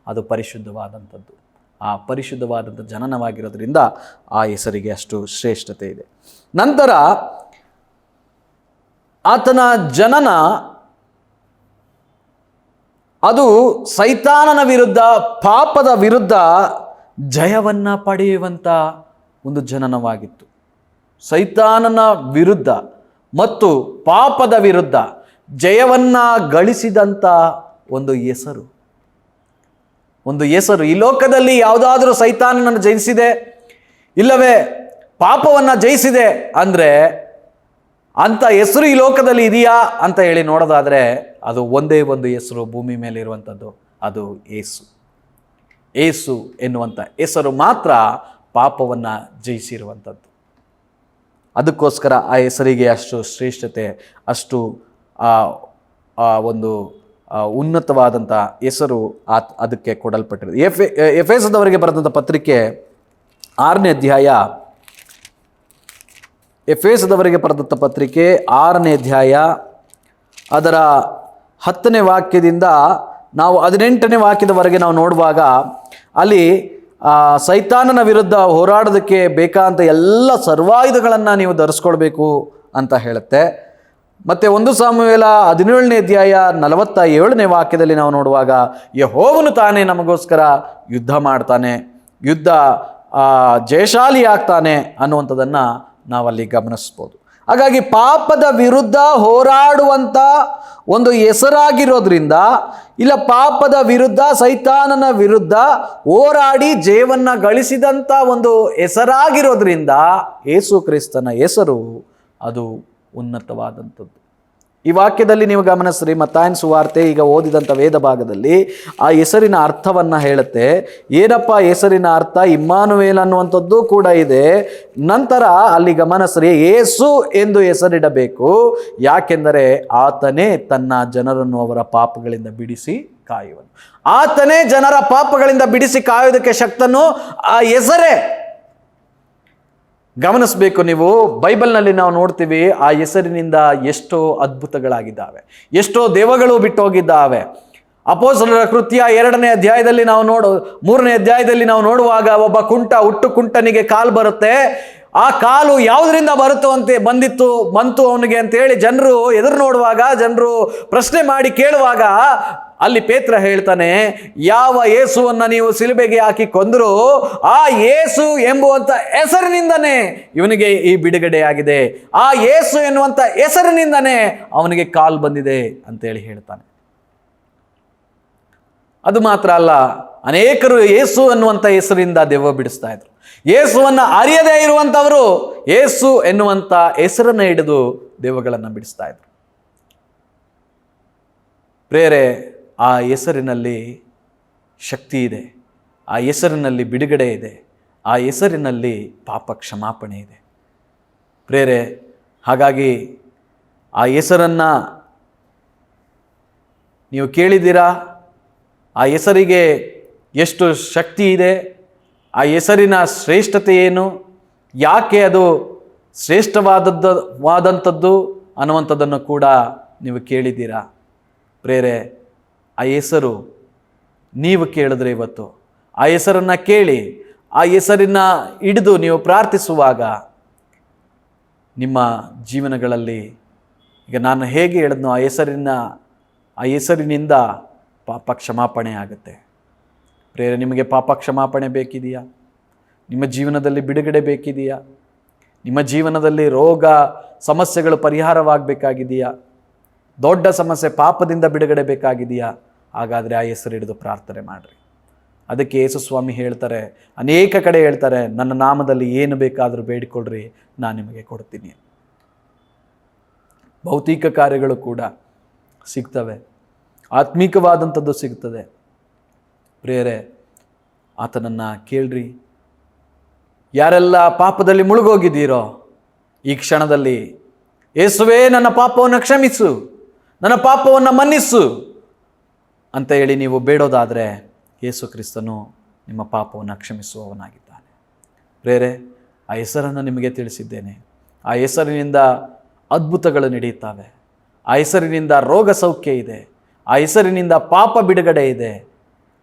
ಅದು ಪರಿಶುದ್ಧವಾದಂಥದ್ದು ಆ ಪರಿಶುದ್ಧವಾದಂಥ ಜನನವಾಗಿರೋದ್ರಿಂದ ಆ ಹೆಸರಿಗೆ ಅಷ್ಟು ಶ್ರೇಷ್ಠತೆ ಇದೆ. ನಂತರ ಆತನ ಜನನ ಅದು ಸೈತಾನನ ವಿರುದ್ಧ, ಪಾಪದ ವಿರುದ್ಧ ಜಯವನ್ನ ಪಡೆಯುವಂಥ ಒಂದು ಜನನವಾಗಿತ್ತು. ಸೈತಾನನ ವಿರುದ್ಧ ಮತ್ತು ಪಾಪದ ವಿರುದ್ಧ ಜಯವನ್ನ ಗಳಿಸಿದಂಥ ಒಂದು ಹೆಸರು. ಒಂದು ಹೆಸರು ಈ ಲೋಕದಲ್ಲಿ ಯಾವುದಾದ್ರೂ ಸೈತಾನನನ್ನು ಜಯಿಸಿದೆ, ಇಲ್ಲವೇ ಪಾಪವನ್ನು ಜಯಿಸಿದೆ ಅಂದರೆ ಅಂಥ ಹೆಸರು ಈ ಲೋಕದಲ್ಲಿ ಇದೆಯಾ ಅಂತ ಹೇಳಿ ನೋಡೋದಾದರೆ ಅದು ಒಂದೇ ಒಂದು ಹೆಸರು ಭೂಮಿ ಮೇಲೆ ಇರುವಂಥದ್ದು ಅದು ಏಸು. ಏಸು ಎನ್ನುವಂಥ ಹೆಸರು ಮಾತ್ರ ಪಾಪವನ್ನು ಜಯಿಸಿರುವಂಥದ್ದು ಅದಕ್ಕೋಸ್ಕರ ಆ ಹೆಸರಿಗೆ ಅಷ್ಟು ಶ್ರೇಷ್ಠತೆ, ಅಷ್ಟು ಆ ಒಂದು ಉನ್ನತವಾದಂಥ ಹೆಸರು ಆತ್ ಅದಕ್ಕೆ ಕೊಡಲ್ಪಟ್ಟಿದೆ ಎಫ್ ಎಫ್ ಎಸ್ದವರಿಗೆ ಬರೆದಂಥ ಪತ್ರಿಕೆ ಆರನೇ ಅಧ್ಯಾಯ. ಎಫ್ ಎಫೇಸದವರಿಗೆ ಬರೆದಂಥ ಪತ್ರಿಕೆ ಆರನೇ ಅಧ್ಯಾಯ. ಅದರ ಹತ್ತನೇ ವಾಕ್ಯದಿಂದ ನಾವು ಹದಿನೆಂಟನೇ ವಾಕ್ಯದವರೆಗೆ ನಾವು ನೋಡುವಾಗ ಅಲ್ಲಿ ಸೈತಾನನ ವಿರುದ್ಧ ಹೋರಾಡೋದಕ್ಕೆ ಬೇಕಾದಂಥ ಎಲ್ಲ ಸರ್ವಾಯುಧಗಳನ್ನು ನೀವು ಧರಿಸ್ಕೊಳ್ಬೇಕು ಅಂತ ಹೇಳುತ್ತೆ. ಮತ್ತು ಒಂದು ಸಾಮುವೇಲ ಹದಿನೇಳನೇ ಅಧ್ಯಾಯ ನಲವತ್ತ ಏಳನೇ ವಾಕ್ಯದಲ್ಲಿ ನಾವು ನೋಡುವಾಗ ಯಹೋವನು ತಾನೇ ನಮಗೋಸ್ಕರ ಯುದ್ಧ ಮಾಡ್ತಾನೆ, ಯುದ್ಧ ಜಯಶಾಲಿ ಆಗ್ತಾನೆ ಅನ್ನುವಂಥದ್ದನ್ನು ನಾವಲ್ಲಿ ಗಮನಿಸ್ಬೋದು. ಹಾಗಾಗಿ ಪಾಪದ ವಿರುದ್ಧ ಹೋರಾಡುವಂಥ ಒಂದು ಹೆಸರಾಗಿರೋದ್ರಿಂದ, ಇಲ್ಲ ಪಾಪದ ವಿರುದ್ಧ ಸೈತಾನನ ವಿರುದ್ಧ ಹೋರಾಡಿ ಜಯವನ್ನು ಗಳಿಸಿದಂಥ ಒಂದು ಹೆಸರಾಗಿರೋದ್ರಿಂದ ಯೇಸು ಕ್ರಿಸ್ತನ ಹೆಸರು ಅದು ಉನ್ನತವಾದಂಥದ್ದು. ಈ ವಾಕ್ಯದಲ್ಲಿ ನೀವು ಗಮನಿಸ್ರಿ, ಮತ್ತಾಯನ್ ಸುವಾರ್ತೆ ಈಗ ಓದಿದಂಥ ವೇದ ಭಾಗದಲ್ಲಿ ಆ ಹೆಸರಿನ ಅರ್ಥವನ್ನು ಹೇಳುತ್ತೆ. ಏನಪ್ಪ ಹೆಸರಿನ ಅರ್ಥ? ಇಮ್ಮಾನುವೇಲ್ ಅನ್ನುವಂಥದ್ದು ಕೂಡ ಇದೆ. ನಂತರ ಅಲ್ಲಿ ಗಮನಿಸ್ರಿ, ಏಸು ಎಂದು ಹೆಸರಿಡಬೇಕು. ಯಾಕೆಂದರೆ ಆತನೇ ತನ್ನ ಜನರನ್ನು ಅವರ ಪಾಪಗಳಿಂದ ಬಿಡಿಸಿ ಕಾಯುವನು. ಆತನೇ ಜನರ ಪಾಪಗಳಿಂದ ಬಿಡಿಸಿ ಕಾಯೋದಕ್ಕೆ ಶಕ್ತನು ಆ ಹೆಸರೇ. ಗಮನಿಸಬೇಕು ನೀವು. ಬೈಬಲ್ನಲ್ಲಿ ನಾವು ನೋಡ್ತೀವಿ, ಆ ಹೆಸರಿನಿಂದ ಎಷ್ಟೋ ಅದ್ಭುತಗಳಾಗಿದ್ದಾವೆ. ಎಷ್ಟೋ ದೇವಗಳು ಬಿಟ್ಟೋಗಿದ್ದಾವೆ. ಅಪೋಸಲರ ಕೃತ್ಯ ಎರಡನೇ ಅಧ್ಯಾಯದಲ್ಲಿ ನಾವು ನೋಡು, ಮೂರನೇ ಅಧ್ಯಾಯದಲ್ಲಿ ನಾವು ನೋಡುವಾಗ ಒಬ್ಬ ಕುಂಟ, ಹುಟ್ಟು ಕುಂಟನಿಗೆ ಕಾಲು ಬರುತ್ತೆ. ಆ ಕಾಲು ಯಾವುದರಿಂದ ಬರುತ್ತೋ ಅಂತ, ಬಂದಿತ್ತು, ಬಂತು ಅವನಿಗೆ ಅಂತೇಳಿ ಜನರು ಎದುರು ನೋಡುವಾಗ, ಜನರು ಪ್ರಶ್ನೆ ಮಾಡಿ ಕೇಳುವಾಗ ಅಲ್ಲಿ ಪೇತ್ರ ಹೇಳ್ತಾನೆ, ಯಾವ ಯೇಸುವನ್ನ ನೀವು ಸಿಲುಬೆಗೆ ಹಾಕಿ ಕೊಂದರು ಆ ಯೇಸು ಎಂಬುವಂಥ ಹೆಸರಿನಿಂದನೇ ಇವನಿಗೆ ಈ ಬಿಡುಗಡೆಯಾಗಿದೆ. ಆ ಯೇಸು ಎನ್ನುವಂತ ಹೆಸರಿನಿಂದನೇ ಅವನಿಗೆ ಕಾಲ್ ಬಂದಿದೆ ಅಂತೇಳಿ ಹೇಳ್ತಾನೆ. ಅದು ಮಾತ್ರ ಅಲ್ಲ, ಅನೇಕರು ಯೇಸು ಅನ್ನುವಂಥ ಹೆಸರಿಂದ ದೆವ್ವ ಬಿಡಿಸ್ತಾ ಇದ್ರು. ಯೇಸುವನ್ನ ಅರಿಯದೇ ಇರುವಂಥವರು ಯೇಸು ಎನ್ನುವಂಥ ಹೆಸರನ್ನು ಹಿಡಿದು ದೆವ್ವಗಳನ್ನು ಬಿಡಿಸ್ತಾ ಇದ್ರು. ಪ್ರೇರೆ ಆ ಹೆಸರಿನಲ್ಲಿ ಶಕ್ತಿ ಇದೆ, ಆ ಹೆಸರಿನಲ್ಲಿ ಬಿಡುಗಡೆ ಇದೆ, ಆ ಹೆಸರಿನಲ್ಲಿ ಪಾಪ ಕ್ಷಮಾಪಣೆ ಇದೆ. ಪ್ರೇರೆ, ಹಾಗಾಗಿ ಆ ಹೆಸರನ್ನು ನೀವು ಕೇಳಿದ್ದೀರಾ? ಆ ಹೆಸರಿಗೆ ಎಷ್ಟು ಶಕ್ತಿ ಇದೆ? ಆ ಹೆಸರಿನ ಶ್ರೇಷ್ಠತೆ ಏನು? ಯಾಕೆ ಅದು ಶ್ರೇಷ್ಠವಾದದ್ದು, ವಾದಂಥದ್ದು ಅನ್ನುವಂಥದ್ದನ್ನು ಕೂಡ ನೀವು ಕೇಳಿದ್ದೀರಾ? ಪ್ರೇರೆ ಆ ಹೆಸರು ನೀವು ಕೇಳಿದ್ರೆ ಇವತ್ತು. ಆ ಹೆಸರನ್ನು ಕೇಳಿ, ಆ ಹೆಸರಿನ ಹಿಡಿದು ನೀವು ಪ್ರಾರ್ಥಿಸುವಾಗ ನಿಮ್ಮ ಜೀವನಗಳಲ್ಲಿ ಈಗ ನಾನು ಹೇಗೆ ಹೇಳಿದ್ನೋ ಆ ಹೆಸರಿನ, ಆ ಹೆಸರಿನಿಂದ ಪಾಪ ಕ್ಷಮಾಪಣೆ ಆಗುತ್ತೆ. ಪ್ರೇರೆ ನಿಮಗೆ ಪಾಪ ಕ್ಷಮಾಪಣೆ ಬೇಕಿದೆಯಾ? ನಿಮ್ಮ ಜೀವನದಲ್ಲಿ ಬಿಡುಗಡೆ ಬೇಕಿದೆಯಾ? ನಿಮ್ಮ ಜೀವನದಲ್ಲಿ ರೋಗ, ಸಮಸ್ಯೆಗಳು ಪರಿಹಾರವಾಗಬೇಕಾಗಿದೆಯಾ? ದೊಡ್ಡ ಸಮಸ್ಯೆ ಪಾಪದಿಂದ ಬಿಡುಗಡೆ ಬೇಕಾಗಿದೆಯಾ? ಹಾಗಾದರೆ ಆ ಹೆಸರು ಹಿಡಿದು ಪ್ರಾರ್ಥನೆ ಮಾಡಿರಿ. ಅದಕ್ಕೆ ಯೇಸು ಸ್ವಾಮಿ ಹೇಳ್ತಾರೆ, ಅನೇಕ ಕಡೆ ಹೇಳ್ತಾರೆ, ನನ್ನ ನಾಮದಲ್ಲಿ ಏನು ಬೇಕಾದರೂ ಬೇಡಿಕೊಳ್ಳ್ರಿ ನಾನು ನಿಮಗೆ ಕೊಡ್ತೀನಿ. ಭೌತಿಕ ಕಾರ್ಯಗಳು ಕೂಡ ಸಿಗ್ತವೆ. ಆತ್ಮೀಕವಾದಂಥದ್ದು ಸಿಗ್ತದೆ. ಪ್ರೇರೆ ಆತನನ್ನು ಕೇಳ್ರಿ. ಯಾರೆಲ್ಲ ಪಾಪದಲ್ಲಿ ಮುಳುಗೋಗಿದ್ದೀರೋ, ಈ ಕ್ಷಣದಲ್ಲಿ ಯೇಸುವೇ ನನ್ನ ಪಾಪವನ್ನು ಕ್ಷಮಿಸು, ನನ್ನ ಪಾಪವನ್ನು ಮನ್ನಿಸು. ಅಂತ ಹೇಳಿ ನೀವು ಬೇಡೋದಾದರೆ ಯೇಸು ಕ್ರಿಸ್ತನು ನಿಮ್ಮ ಪಾಪವನ್ನು ಕ್ಷಮಿಸುವವನಾಗಿದ್ದಾನೆ. ಪ್ರೇರೆ, ಆ ಹೆಸರನ್ನು ನಿಮಗೆ ತಿಳಿಸಿದ್ದೇನೆ. ಆ ಹೆಸರಿನಿಂದ ಅದ್ಭುತಗಳು ನಡೆಯುತ್ತವೆ. ಆ ಹೆಸರಿನಿಂದ ರೋಗ ಸೌಖ್ಯ ಇದೆ. ಆ ಹೆಸರಿನಿಂದ ಪಾಪ ಬಿಡುಗಡೆ ಇದೆ.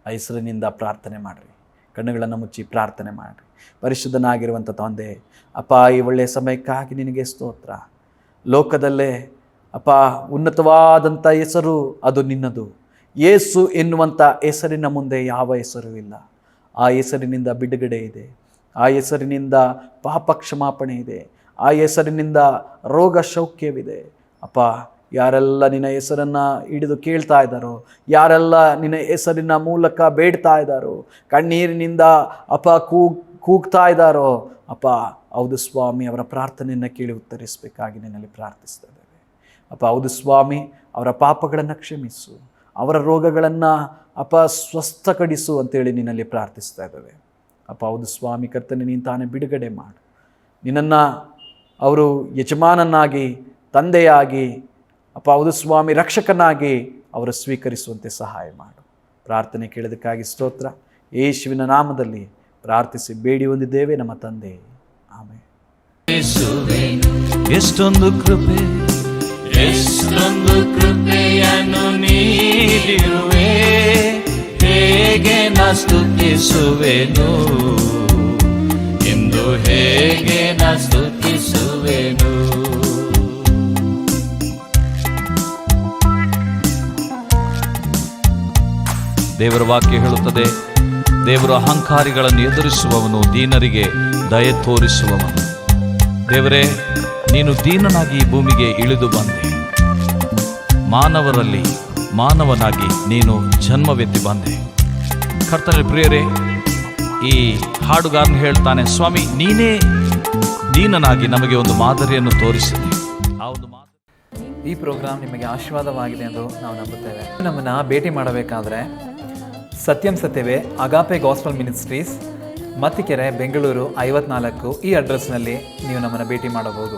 ಆ ಹೆಸರಿನಿಂದ ಪ್ರಾರ್ಥನೆ ಮಾಡಿರಿ. ಕಣ್ಣುಗಳನ್ನು ಮುಚ್ಚಿ ಪ್ರಾರ್ಥನೆ ಮಾಡಿರಿ. ಪರಿಶುದ್ಧನಾಗಿರುವಂಥ ತಂದೆ, ಅಪ್ಪ, ಈ ಒಳ್ಳೆಯ ಸಮಯಕ್ಕಾಗಿ ನಿನಗೆ ಸ್ತೋತ್ರ. ಲೋಕದಲ್ಲೇ ಅಪ್ಪ, ಉನ್ನತವಾದಂಥ ಹೆಸರು ಅದು ನಿನ್ನದು. ಯೇಸು ಎನ್ನುವಂಥ ಹೆಸರಿನ ಮುಂದೆ ಯಾವ ಹೆಸರು ಇಲ್ಲ. ಆ ಹೆಸರಿನಿಂದ ಬಿಡುಗಡೆ ಇದೆ. ಆ ಹೆಸರಿನಿಂದ ಪಾಪ ಕ್ಷಮಾಪಣೆ ಇದೆ. ಆ ಹೆಸರಿನಿಂದ ರೋಗ ಸೌಖ್ಯವಿದೆ ಅಪ್ಪ, ಯಾರೆಲ್ಲ ನಿನ್ನ ಹೆಸರನ್ನು ಹಿಡಿದು ಕೇಳ್ತಾ ಇದ್ದಾರೋ, ಯಾರೆಲ್ಲ ನಿನ್ನ ಹೆಸರಿನ ಮೂಲಕ ಬೇಡ್ತಾ ಇದ್ದಾರೋ, ಕಣ್ಣೀರಿನಿಂದ ಅಪ್ಪ ಕೂಗ್ ಕೂಗ್ತಾ ಇದ್ದಾರೋ, ಅಪ್ಪ, ಹೌದು ಸ್ವಾಮಿ, ಅವರ ಪ್ರಾರ್ಥನೆಯನ್ನು ಕೇಳಿ ಉತ್ತರಿಸಬೇಕಾಗಿ ನಿನ್ನಲ್ಲಿ ಪ್ರಾರ್ಥಿಸ್ತಾ ಇದ್ದೇವೆ ಅಪ್ಪ, ಹೌದು ಸ್ವಾಮಿ, ಅವರ ಪಾಪಗಳನ್ನು ಕ್ಷಮಿಸು. ಅವರ ರೋಗಗಳನ್ನು ಅಪ್ಪ ಸ್ವಸ್ಥಕಡಿಸು ಅಂತೇಳಿ ನಿನ್ನಲ್ಲಿ ಪ್ರಾರ್ಥಿಸ್ತಾ ಇದ್ದೇವೆ. ಅಪ್ಪ, ಹೌದು ಸ್ವಾಮಿ ಕರ್ತನೆ, ನೀನು ತಾನೇ ಬಿಡುಗಡೆ ಮಾಡು. ನಿನ್ನನ್ನು ಅವರು ಯಜಮಾನನಾಗಿ, ತಂದೆಯಾಗಿ, ಅಪ್ಪ, ಹೌದು ಸ್ವಾಮಿ ರಕ್ಷಕನಾಗಿ ಅವರು ಸ್ವೀಕರಿಸುವಂತೆ ಸಹಾಯ ಮಾಡು. ಪ್ರಾರ್ಥನೆ ಕೇಳೋದಕ್ಕಾಗಿ ಸ್ತೋತ್ರ. ಯೇಸುವಿನ ನಾಮದಲ್ಲಿ ಪ್ರಾರ್ಥಿಸಿ ಬೇಡಿ ಹೊಂದಿದ್ದೇವೆ ನಮ್ಮ ತಂದೆ. ಆಮೇಲೆ ಎಷ್ಟೊಂದು ಕೃಪೆ. ಎಷ್ಟೊಂದು ಕೃಪೆಯನ್ನು ನೀಡಿರುವೆ, ಹೇಗೆ ನಾ ಸ್ತುತಿಸುವೆನು? ಎಂದು ಹೇಗೆ ನಾ ಸ್ತುತಿಸುವೆನು? ದೇವರ ವಾಕ್ಯ ಹೇಳುತ್ತದೆ, ದೇವರ ಅಹಂಕಾರಿಗಳನ್ನು ಎದುರಿಸುವವನು ದೀನರಿಗೆ ದಯೆ ತೋರಿಸುವವನು. ದೇವರೇ, ನೀನು ದೀನನಾಗಿ ಈ ಭೂಮಿಗೆ ಇಳಿದು ಬಂದೆ. ಮಾನವರಲ್ಲಿ ಮಾನವನಾಗಿ ನೀನು ಜನ್ಮವೆತ್ತಿ ಬಂದೆ. ಕರ್ತನ ಪ್ರಿಯರೇ, ಈ ಹಾಡುಗಾರನು ಹೇಳ್ತಾನೆ, ಸ್ವಾಮಿ, ನೀನೇ ದೀನನಾಗಿ ನಮಗೆ ಒಂದು ಮಾದರಿಯನ್ನು ತೋರಿಸಿದೆ. ಆ ಒಂದು ಈ ಪ್ರೋಗ್ರಾಮ್ ನಿಮಗೆ ಆಶೀರ್ವಾದವಾಗಿದೆ ಎಂದು ನಾವು ನಂಬುತ್ತೇವೆ. ನಮ್ಮನ್ನು ಭೇಟಿ ಮಾಡಬೇಕಾದ್ರೆ ಸತ್ಯಂ ಸತ್ಯವೇ Agape Gospel Ministries Mattikere, Bengaluru ಐವತ್ನಾಲ್ಕು ಈ ಅಡ್ರೆಸ್ನಲ್ಲಿ ನೀವು ನಮ್ಮನ್ನು ಭೇಟಿ ಮಾಡಬಹುದು.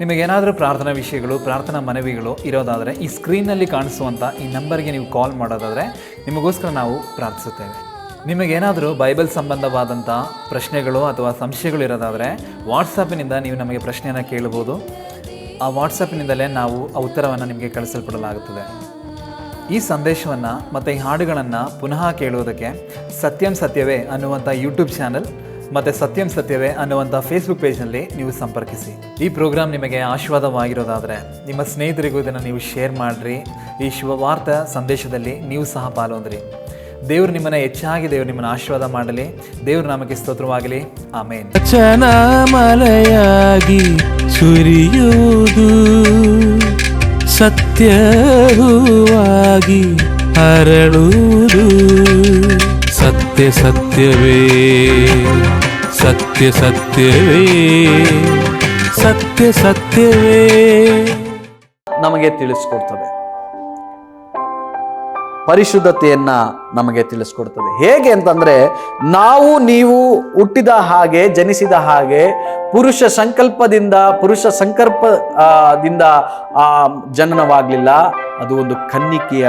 ನಿಮಗೇನಾದರೂ ಪ್ರಾರ್ಥನಾ ವಿಷಯಗಳು, ಪ್ರಾರ್ಥನಾ ಮನವಿಗಳು ಇರೋದಾದರೆ ಈ ಸ್ಕ್ರೀನ್ನಲ್ಲಿ ಕಾಣಿಸುವಂಥ ಈ ನಂಬರ್ಗೆ ನೀವು ಕಾಲ್ ಮಾಡೋದಾದರೆ ನಿಮಗೋಸ್ಕರ ನಾವು ಪ್ರಾರ್ಥಿಸುತ್ತೇವೆ. ನಿಮಗೇನಾದರೂ ಬೈಬಲ್ ಸಂಬಂಧವಾದಂಥ ಪ್ರಶ್ನೆಗಳು ಅಥವಾ ಸಂಶಯಗಳು ಇರೋದಾದರೆ ವಾಟ್ಸಪ್ಪಿನಿಂದ ನೀವು ನಮಗೆ ಪ್ರಶ್ನೆಯನ್ನು ಕೇಳಬಹುದು ಆ ವಾಟ್ಸಪ್ನಿಂದಲೇ ನಾವು ಆ ಉತ್ತರವನ್ನು ನಿಮಗೆ ಕಳಿಸಲ್ಪಡಲಾಗುತ್ತದೆ. ಈ ಸಂದೇಶವನ್ನು ಮತ್ತು ಈ ಹಾಡುಗಳನ್ನು ಪುನಃ ಕೇಳುವುದಕ್ಕೆ ಸತ್ಯಂ ಸತ್ಯವೇ ಅನ್ನುವಂಥ ಯೂಟ್ಯೂಬ್ ಚಾನಲ್ ಮತ್ತು ಸತ್ಯಂ ಸತ್ಯವೇ ಅನ್ನುವಂಥ ಫೇಸ್ಬುಕ್ ಪೇಜ್ನಲ್ಲಿ ನೀವು ಸಂಪರ್ಕಿಸಿ. ಈ ಪ್ರೋಗ್ರಾಮ್ ನಿಮಗೆ ಆಶೀರ್ವಾದವಾಗಿರೋದಾದರೆ ನಿಮ್ಮ ಸ್ನೇಹಿತರಿಗೂ ಇದನ್ನು ನೀವು ಶೇರ್ ಮಾಡಿರಿ. ಈ ಶುಭವಾರ್ತ ಸಂದೇಶದಲ್ಲಿ ನೀವು ಸಹ ಪಾಲ್ಗೊಂಡ್ರಿ. ದೇವರು ನಿಮ್ಮನ್ನು ಹೆಚ್ಚಾಗಿ ದೇವರು ನಿಮ್ಮನ್ನು ಆಶೀರ್ವಾದ ಮಾಡಲಿ. ದೇವ್ರ ನಾಮಕ್ಕೆ ಸ್ತೋತ್ರವಾಗಲಿ. ಆಮೇನ್. ಮಲೆಯಾಗಿ ಸುರಿಯುವುದು. ಸತ್ಯವಾಗಿ ಹರಳುವುದು. ಸತ್ಯ ಸತ್ಯವೇ ಸತ್ಯ ಸತ್ಯವೇ ಸತ್ಯ ಸತ್ಯವೇ. ನಮಗೆ ತಿಳಿಸ್ಕೊಡ್ತದೆ. ಪರಿಶುದ್ಧತೆಯನ್ನ ನಮಗೆ ತಿಳಿಸ್ಕೊಡ್ತದೆ. ಹೇಗೆ ಅಂತಂದ್ರೆ, ನಾವು ನೀವು ಹುಟ್ಟಿದ ಹಾಗೆ, ಜನಿಸಿದ ಹಾಗೆ, ಪುರುಷ ಸಂಕಲ್ಪದಿಂದ ಪುರುಷ ಸಂಕಲ್ಪದಿಂದ ಜನನವಾಗಲಿಲ್ಲ. ಅದು ಒಂದು ಕನ್ನಿಕೆಯ